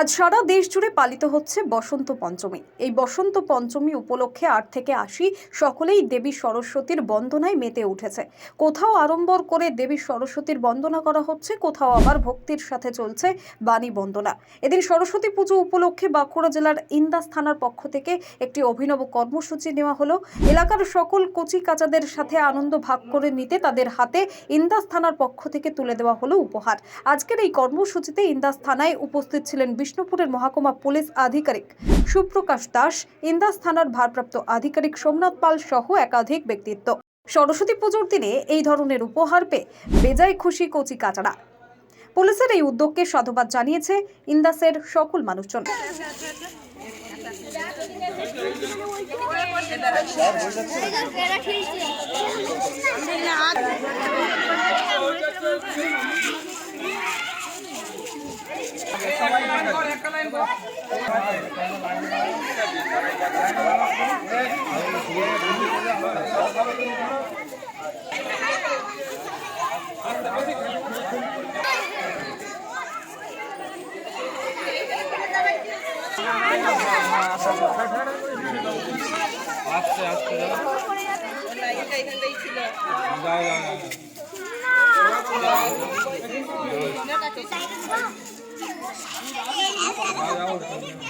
আজ সারা দেশ জুড়ে পালিত হচ্ছে বসন্ত পঞ্চমী। এই বসন্ত পঞ্চমী উপলক্ষে আট থেকে আশি সকলেই দেবী সরস্বতীর বন্দনায় মেতে উঠেছে। কোথাও আড়ম্বর করে দেবী সরস্বতীর বন্দনা করা হচ্ছে, কোথাও আবার ভক্তির সাথে চলছে বাণী বন্দনা। এদিন সরস্বতী পুজো উপলক্ষে বাঁকুড়া জেলার ইন্দাস থানার পক্ষ থেকে একটি অভিনব কর্মসূচি নেওয়া হলো। এলাকার সকল কচি কাচাদের সাথে আনন্দ ভাগ করে নিতে তাদের হাতে ইন্দাস থানার পক্ষ থেকে তুলে দেওয়া হলো উপহার। আজকের এই কর্মসূচিতে ইন্দাস থানায় উপস্থিত ছিলেন বিষ্ণুপুরের মহকুমা পুলিশ আধিকারিক সুপ্রকাশ দাস, ইন্দাস থানার ভারপ্রাপ্ত আধিকারিক সোমনাথ পাল সহ একাধিক ব্যক্তিত্ব। সরস্বতী পুজোর দিনে এই ধরনের উপহার পেয়ে বেজায় খুশি কচি কাচারা পুলিশের এই উদ্যোগকে সাধুবাদ জানিয়েছে ইন্দাসের সকল মানুষজন। আস্তে আস্তে যাও যাও যাও যাও যাও যাও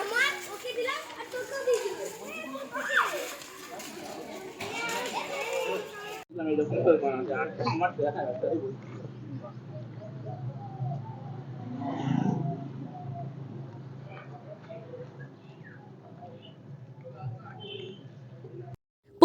আমার ওকে দিলাম